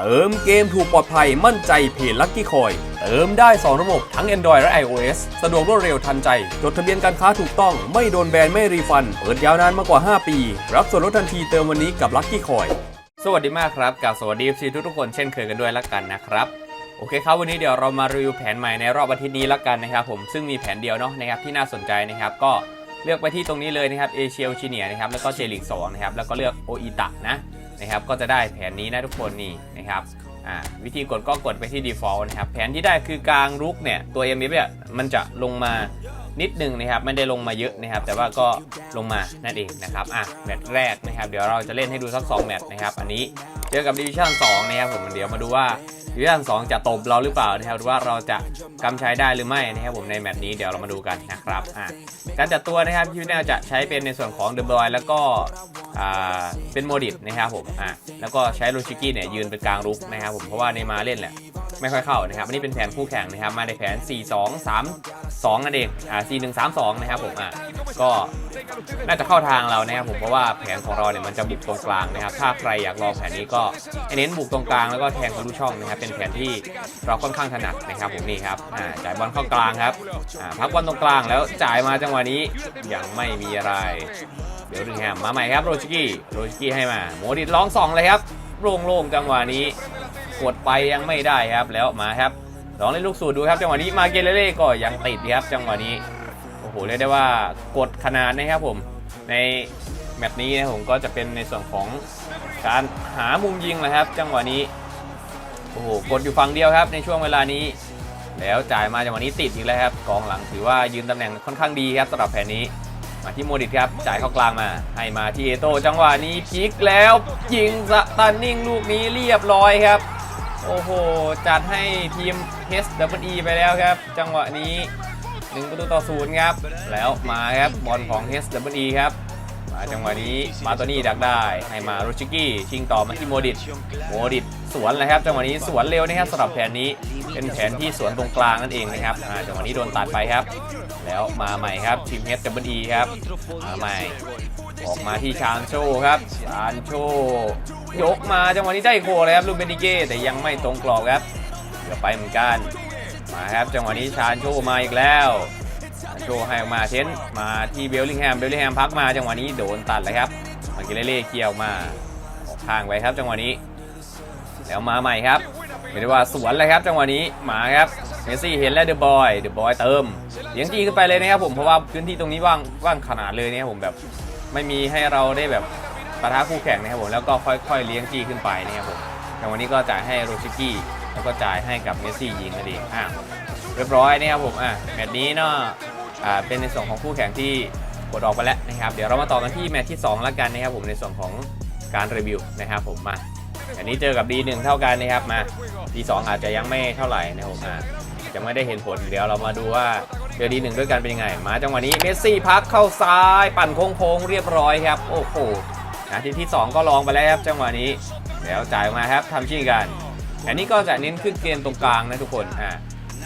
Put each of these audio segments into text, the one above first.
เติมเกมถูกปลอดภัยมั่นใจเพจลัคกี้คอย เติมได้ 2 ระบบทั้ง Android และ iOS สะดวกรวดเร็วทันใจ จดทะเบียนการค้าถูกต้องไม่โดนแบน ไม่รีฟัน เปิดยาวนานมากกว่า 5 ปี รับส่วนลดทันทีเติมวันนี้กับลัคกี้คอย สวัสดีมากครับกับสวัสดี FC ทุกทุกๆคนเช่นเคยกันด้วยละกันนะครับโอเคครับ วันนี้เดี๋ยวเรามารีวิวแผนใหม่ในรอบอาทิตย์นี้ละกันนะครับผมซึ่งมีแผนเดียวเนาะนะครับที่น่าสนใจนะครับก็เลือกไปที่ตรงนี้เลยนะครับเอเชียโอชิเนียนะครับแล้วก็เจลิก2นะครับแล้วก็เลือกโออิตะนะ นะครับก็จะได้แผนนี้นะทุกคนนี่นะครับวิธีกดก็กดไปที่ default นะครับแผนที่ได้คือกลางรุกเนี่ยตัว m f เนี่ยมันจะลงมานิดนึงนะครับไม่ได้ลงมาเยอะนะครับ แต่ว่าก็ลงมานั่นเองนะครับอะแมตช์แรกนะครับ เดี๋ยวเราจะเล่นให้ดูสัก2แมตช์นะครับ อันนี้เจอกับดิวิชั่น2นะครับผมเดี๋ยวมาดูว่าดิวิชั่น2จะตบเราหรือเปล่านะครับหรือว่าเราจะกำใช้ได้หรือไม่นะครับผมในแมตช์นี้เดี๋ยวเรามาดูกันนะครับอะการจัดตัวนะครับพี่แนวจะใช้เป็นในส่วนของเดอะบอยแล้วก็ เป็นโมดิตนะครับผมอะแล้วก็ใช้โรชิกี้เนี่ยยืนเป็นกลางรุกนะครับผมเพราะว่าในมาเล่นแหละไม่ค่อยเข้านะครับอันนี้เป็นแผนคู่แข่งนะครับมาในแผน 4 2 3 2นั่นเองอ่า4 1 3 2นะครับผมอะก็น่าจะเข้าทางเรานะครับผมเพราะว่าแผนของเราเนี่ยมันจะบุกตรงกลางนะครับ ถ้าใครอยากลองแผนนี้ก็เน้นบุกตรงกลางแล้วก็แทงทะลุช่องนะครับเป็นแผนที่เราค่อนข้างถนัดนะครับผมนี่ครับอ่าจ่ายบอลเข้ากลางครับอ่าพักบอลตรงกลางแล้วจ่ายมาจังหวะนี้ยังไม่มีอะไร เดี๋ยวดึงแฮมมาใหม่ครับโรชิกี้โรชิกี้ให้มาโมดิตร้องสองเลยครับโล่งๆจังหวะนี้กดไปยังไม่ได้ครับแล้วมาครับลองเล่นลูกสูตรดูครับจังหวะนี้มาเกเรเล่ก็ยังติดครับจังหวะนี้โอ้โหเรียกได้ว่ากดขนาดนะครับผมในแมตช์นี้นะผมก็จะเป็นในส่วนของการหามุมยิงนะครับ จังหวะนี้โอ้โหกดอยู่ฝั่งเดียวครับ ในช่วงเวลานี้ แล้วจ่ายมาจังหวะนี้ติดอีกแล้วครับกองหลังถือว่ายืนตำแหน่งค่อนข้างดีครับสำหรับแผนนี้ มาที่โมดิตครับจ่ายเข้ากลางมา ให้มาที่เอโตจังหวะนี้พลิกแล้วยิงสตันนิ่งลูกนี้เรียบร้อยครับ โอ้โห จัดให้ทีม h w e ไปแล้วครับ จังหวะนี้1ประตูต่อศูนย์ครับ แล้วมาครับบอลของ h w e ครับมาจังหวะนี้มาตัวนี้ดักได้ ให้มาโรชิกี้ชิงต่อมาที่โมดิตโมดิต สวนเลยครับจังหวะนี้สวนเร็วนะครับสำหรับแผนนี้เป็นแผนที่สวนตรงกลางนั่นเองนะครับจังหวะนี้โดนตัดไปครับ แล้วมาใหม่ครับทีม h w e ครับมาใหม่ออกมาที่ชานโชครับชานโชยกมาจังหวะนี้ได้โคเลยครับลูกเบนดิเก้แต่ยังไม่ตรงกรอบครับเดี๋ยวไปเหมือนกันมาครับจังหวะนี้ชานโชมาอีกแล้วชานโชให้ออกมาเทนมาที่เบลลิงแฮมเบลลิงแฮมพักมาจังหวะนี้โดนตัดเลยครับมากิเลเล่เกี่ยวมาออกข้างไปครับจังหวะนี้ แล้วมาใหม่ครับไม่ได้ว่าสวนเลยครับ จังหวะนี้มาครับเมสซี่เห็นแล้วเดอะบอยเดอะบอยเติมเลี้ยงจีขึ้นไปเลยนะครับผมเพราะว่าพื้นที่ตรงนี้ว่างว่างขนาดเลยนะครับผมแบบไม่มีให้เราได้แบบปะทะคู่แข่งนะครับผมแล้วก็ค่อยๆเลี้ยงจี้ขึ้นไปนะครับผมแต่วันนี้ก็จ่ายให้โรชิกี้แล้วก็จ่ายให้กับเมสซี่ยิงนั่นเองอะเรียบร้อยนะครับผมอะแมตช์นี้เนาะอ่าเป็นในส่วนของคู่แข่งที่กดออกไปแล้วนะครับ เดี๋ยวเรามาต่อกันที่แมตช์ที่ 2 แล้วกันนะครับผมในส่วนของการรีวิวนะครับผมมา อันนี้เจอกับ D1 เท่ากันนะครับมา D2 อาจจะยังไม่เท่าไหร่นะผมอะยังไม่ได้เห็นผลเดี๋ยวเรามาดูว่าเจอ D1 ด้วยกันเป็นยังไง มาจังหวะนี้เมสซี่พักเข้าซ้าย ปั่นโค้งๆเรียบร้อยครับโอ้โหนาทีที่ 2 ก็ลองไปแล้วครับจังหวะนี้แล้วจ่ายมาครับทำชิ่งกัน อันนี้ก็จะเน้นขึ้นเกมตรงกลางนะทุกคนอ่า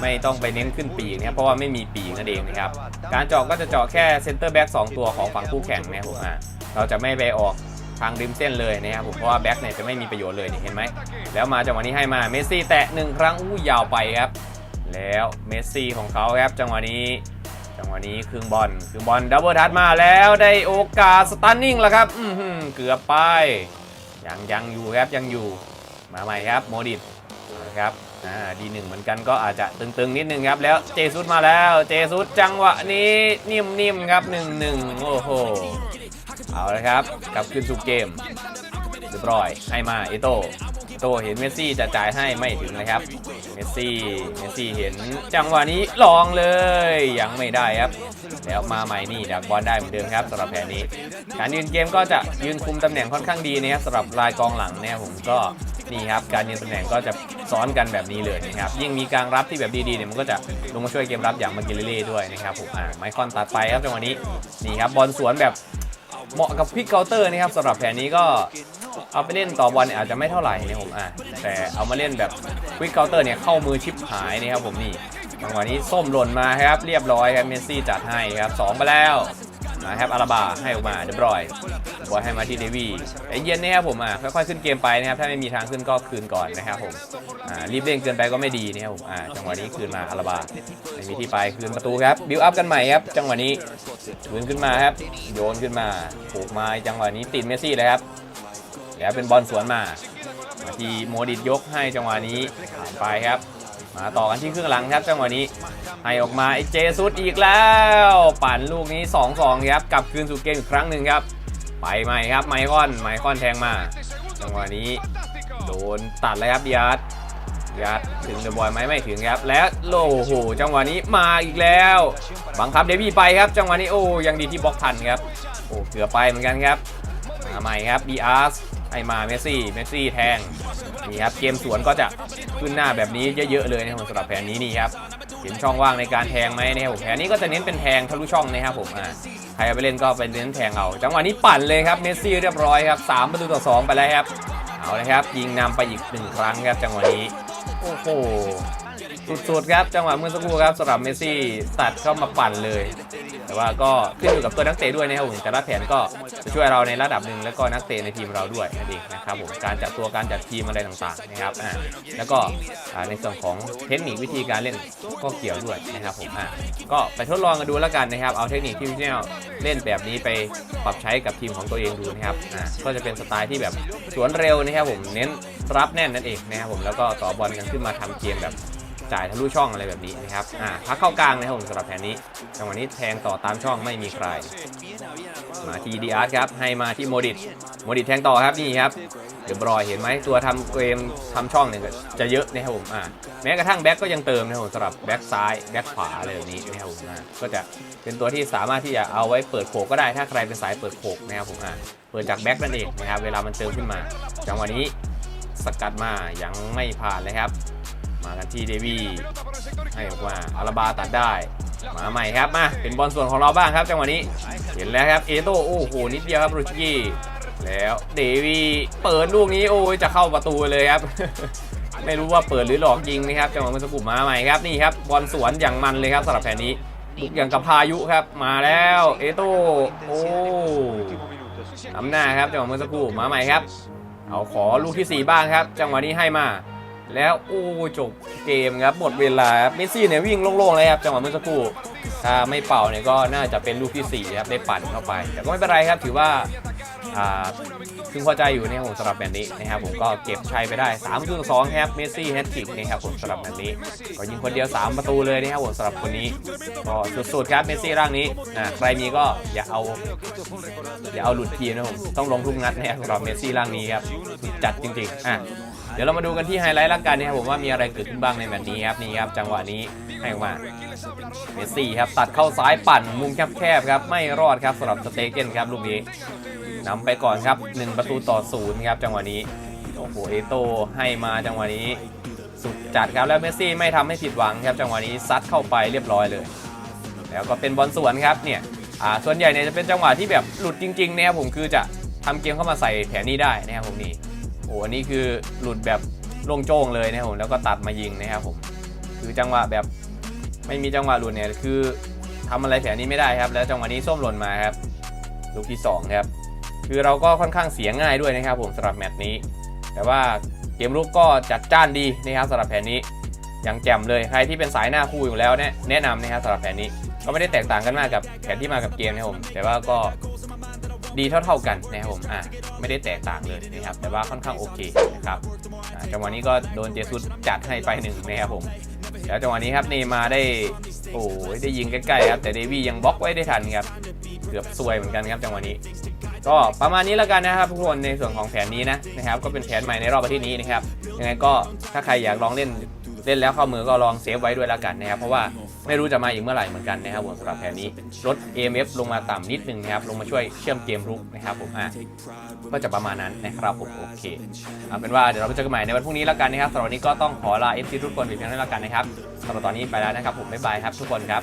ไม่ต้องไปเน้นขึ้นปีกนะครับเพราะว่าไม่มีปีกนั่นเองนะครับ การเจาะก็จะเจาะแค่เซนเตอร์แบ็กสตัวของฝั่งคู่แข่งนะครับผมอ่าเราจะไม่ไปออก ทางริมเส้นเลยนะครับผมเพราะว่าแบ็กเนี่ยจะไม่มีประโยชน์เลยนี่เห็นไหมแล้วมาจังหวะนี้ให้มาเมสซี่แตะหนึ่งครั้งอู้ยาวไปครับ แล้วเมสซี่ของเขาครับจังหวะนี้จังหวะนี้ครึ่งบอลครึ่งบอลดับเบิลทัชมาแล้วได้โอกาสสตันนิ่งแล้วครับอือหือเกือบไปยังยังอยู่ครับยังอยู่มาใหม่ครับโมดิตนะครับอ่าดีหนึ่งเหมือนกันก็อาจจะตึงๆนิดนึงครับแล้วเจซุสมาแล้วเจซุสจังหวะนี้นิ่มๆครับหนึ่งหนึ่งโอ้โห เอาเลยครับกลับคืนสู่เกมเรียบร้อยให้มาเอโตโตเห็นเมสซี่จะจ่ายให้ไม่ถึงเลยครับ เมสซี่ เมสซี่เห็นจังหวะนี้ลองเลย ยังไม่ได้ครับ แล้วมาใหม่นี่ดักบอลได้เหมือนเดิมครับสำหรับแผนนี้ การยืนเกมก็จะยืนคุมตำแหน่งค่อนข้างดีนะครับสำหรับลายกองหลังเนี่ยผมก็นี่ครับการยืนตำแหน่งก็จะซ้อนกันแบบนี้เลยนะครับ ยิ่งมีการรับที่แบบดีๆเนี่ยมันก็จะลงมาช่วยเกมรับอย่างมากิเลเล่ด้วยนะครับผมอ่าไมคอนตัดไปครับจังหวะนี้นี่ครับบอลสวนแบบ เหมาะกับพิกเคาเตอร์นะครับสำหรับแผนนี้ก็เอาไปเล่นต่อบอลเนี่ยอาจจะไม่เท่าไหร่นะผมอะแต่เอามาเล่นแบบควิกเคาเตอร์เนี่ยเข้ามือชิปหายนะครับผมนี่จังหวะนี้ส้มหล่นมาครับเรียบร้อยครับเมสซี่จัดให้ครับสองไปแล้วนะครับอาราบาให้ออกมาเดบรอยบอยให้มาที่เดวี่ไอเย็นนะครับผมอะค่อยๆขึ้นเกมไปนะครับถ้าไม่มีทางขึ้นก็คืนก่อนนะครับผม รีบเร่งเกินไปก็ไม่ดีนะครับผมอ่าจังหวะนี้คืนมาอาราบาไม่มีที่ไปคืนประตูครับ บิวอัพกันใหม่ครับ จังหวะนี้คืนขึ้นมาครับ โยนขึ้นมาผูกมาจังหวะนี้ติดเมสซี่เลยครับแล้วเป็นบอลสวนมาทีโมดิตยกให้จังหวะนี้ผ่านไปครับ มาต่อกันที่ครึ่งหลังครับ จังหวะนี้ให้ออกมาไอเจซุดอีกแล้ว ปั่นลูกนี้2-2ครับกลับคืนสู่เกมอีกครั้งหนึ่งครับ ไปใหม่ครับไมคอนไมคอนแทงมา จังหวะนี้โดนตัดเลยครับยัด ยัดถึงเดอะบอยไหมไม่ถึงครับ และโลโหจังหวะนี้มาอีกแล้ว บังคับเดวี่ไปครับ จังหวะนี้โอ้ยังดีที่บล็อกทันครับโอ้เกือบไปเหมือนกันครับมาใหม่ครับบีอาร์สให้มาเมสซี่เมสซี่แทงนี่ครับเกมสวนก็จะขึ้นหน้าแบบนี้เยอะๆเลยนะครับสำหรับแผนนี้นี่ครับเห็นช่องว่างในการแทงไหมนะครับผมแผนนี้ก็จะเน้นเป็นแทงทะลุช่องนะครับผมอ่าใครเอาไปเล่นก็ไปเน้นแทงเอาจังหวะนี้ปั่นเลยครับเมสซี่เรียบร้อยครับสามประตูต่อสองไปแล้วครับเอาเลยครับยิงนำไปอีกหนึ่งครั้งครับจังหวะนี้ โอ้โห สุดๆครับจังหวะเมื่อสักครู่ครับสำหรับเมสซี่ตัดเข้ามาปั่นเลย แต่ว่าก็ขึ้นอยู่กับตัวนักเตะด้วยนะครับผมแต่ละแผนก็จะช่วยเราในระดับหนึ่งแล้วก็นักเตะในทีมเราด้วยนั่นเองนะครับผมการจัดตัวการจัดทีมอะไรต่างๆนะครับอ่าแล้วก็ในส่วนของเทคนิควิธีการเล่นก็เกี่ยวด้วยนะครับผมอ่าก็ไปทดลองกันดูแล้วกันนะครับเอาเทคนิคที่พี่แนวเล่นแบบนี้ไปปรับใช้กับทีมของตัวเองดูนะครับอ่าก็จะเป็นสไตล์ที่แบบสวนเร็วนะครับผมเน้น รับแน่นนั่นเองนะครับผมแล้วก็ต่อบอลกันขึ้นมาทำเกมแบบจ่ายทะลุช่องอะไรแบบนี้นะครับอ่าพักเข้ากลางนะครับผมสำหรับแผนนี้จังหวะนี้แทงต่อตามช่องไม่มีใคร มาที่ดีอาร์ครับให้มาที่โมดิตโมดิตแทงต่อครับนี่ครับเดี๋ยวบรอยเห็นไหมตัวทำเกมทำช่องเนี่ยก็จะเยอะนะครับผมอ่าแม้กระทั่งแบ็กก็ยังเติมนะครับผมสำหรับแบ็กซ้ายแบ็กขวาอะไรแบบนี้นะครับผมอ่าก็จะเป็นตัวที่สามารถที่จะเอาไว้เปิดโขกก็ได้ถ้าใครเป็นสายเปิดโขกนะครับผมอ่าเปิดจากแบ็กนั่นเองนะครับเวลามันเติมขึ้นมา จังหวะนี้ สกัดมายังไม่ผ่านเลยครับ มากันที่เดวี่ให้ออกมาอาราบาตัดได้ มาใหม่ครับมาเป็นบอลส่วนของเราบ้างครับจังหวะนี้ เห็นแล้วครับเอโตโอ้โหนิดเดียวครับรูชิกี้แล้วเดวี่เปิดลูกนี้โอ้ยจะเข้าประตูเลยครับ ไม่รู้ว่าเปิดหรือหลอกยิงนะครับจังหวะเมื่อสักครู่มาใหม่ครับนี่ครับบอลสวนอย่างมันเลยครับสำหรับแผนนี้บุกอย่างกับพายุครับมาแล้วเอโตโอ้อำหน้าครับจังหวะเมื่อสักครู่มาใหม่ครับ เอาขอลูกที่สี่บ้างครับ จังหวะนี้ให้มา แล้วโอ้จบเกมครับหมดเวลาครับเมสซี่เนี่ยวิ่งโล่งๆเลยครับจังหวะเมื่อสักครู่ถ้าไม่เป่าเนี่ยก็น่าจะเป็นลูกที่สี่ครับได้ปั่นเข้าไป แต่ก็ไม่เป็นไรครับถือว่า อ่าพึงพอใจอยู่นะครับผมสำหรับแบบนี้นะครับผมก็เก็บชัยไปได้3ประตูต่อ2ครับเมสซี่แฮตทริกนะครับผมสำหรับแบบนี้ก็ยิงคนเดียว 3 ประตูเลยนะครับผมสำหรับคนนี้ก็สุดๆครับเมสซี่ร่างนี้นะใครมีก็อย่าเอาอย่าเอาหลุดทีนะผมต้องลงทุกนัดนะครับสำหรับเมสซี่ร่างนี้ครับสุดจัดจริงๆอะเดี๋ยวเรามาดูกันที่ไฮไลท์ละกันนะครับผมว่ามีอะไรเกิดขึ้นบ้างในแบบนี้ครับนี่ครับจังหวะนี้ให้ออกมาเมสซี่ครับตัดเข้าซ้ายปั่นมุมแคบๆครับไม่รอดครับสำหรับสเตเกนครับลูกนี้ นำไปก่อนครับ 1 ประตูต่อศูนย์ครับจังหวะนี้ โอ้โหเอโตให้มาจังหวะนี้ สุดจัดครับแล้วเมสซี่ไม่ทำให้ผิดหวังครับจังหวะนี้ซัดเข้าไปเรียบร้อยเลย แล้วก็เป็นบอลสวนครับเนี่ยอ่าส่วนใหญ่เนี่ยจะเป็นจังหวะที่แบบหลุดจริงๆนะครับผมคือจะทำเกมเข้ามาใส่แผนนี้ได้นะครับผมนี่โอ้อันนี้คือหลุดแบบโล่งโจ้งเลยนะครับผมแล้วก็ตัดมายิงนะครับผมคือจังหวะแบบไม่มีจังหวะหลุดเนี่ยคือทำอะไรแผนนี้ไม่ได้ครับ แล้วจังหวะนี้ส้มหล่นมาครับ ลูกที่สองครับ คือเราก็ค่อนข้างเสียง่ายด้วยนะครับผมสำหรับแมตช์นี้ แต่ว่าเกมลุกก็จัดจ้านดีนะครับสำหรับแผนนี้อย่างแจ่มเลยใครที่เป็นสายหน้าคู่อยู่แล้วเนี่ยแนะนำนะครับสำหรับแผนนี้ก็ไม่ได้แตกต่างกันมากกับแผนที่มากับเกมนะครับผมแต่ว่าก็ดีเท่าๆกันนะครับผมอะไม่ได้แตกต่างเลยนะครับแต่ว่าค่อนข้างโอเคนะครับอะจังหวะนี้ก็โดนเจสุสจัดให้ไปหนึ่งนะครับผมแล้วจังหวะนี้ครับเนมาได้โอ้ยได้ยิงใกล้ๆครับแต่เดวี่ยังบล็อกไว้ได้ทันครับเกือบซวยเหมือนกันครับจังหวะนี้ ก็ประมาณนี้แล้วกันนะครับทุกคนในส่วนของแผนนี้นะนะครับ ก็เป็นแผนใหม่ในรอบอาทิตย์นี้นะครับยังไงก็ถ้าใครอยากลองเล่นเล่นแล้วเข้ามือก็ลองเซฟไว้ด้วยแล้วกันนะครับเพราะว่าไม่รู้จะมาอีกเมื่อไหร่เหมือนกันนะครับผมสำหรับแผนนี้ลด AMF ลงมาต่ำนิดนึงนะครับลงมาช่วยเชื่อมเกมรุกนะครับผมอะก็จะประมาณนั้นนะครับผมโอเคเอาเป็นว่าเดี๋ยวเราไปเจอกันใหม่ในวันพรุ่งนี้แล้วกันนะครับสำหรับวันนี้ก็ต้องขอลา FC ทุกคนไปเพียงเท่านี้แล้วกันนะครับสำหรับตอนนี้ไปแล้วนะครับผมบ๊ายบายครับทุกคนครับ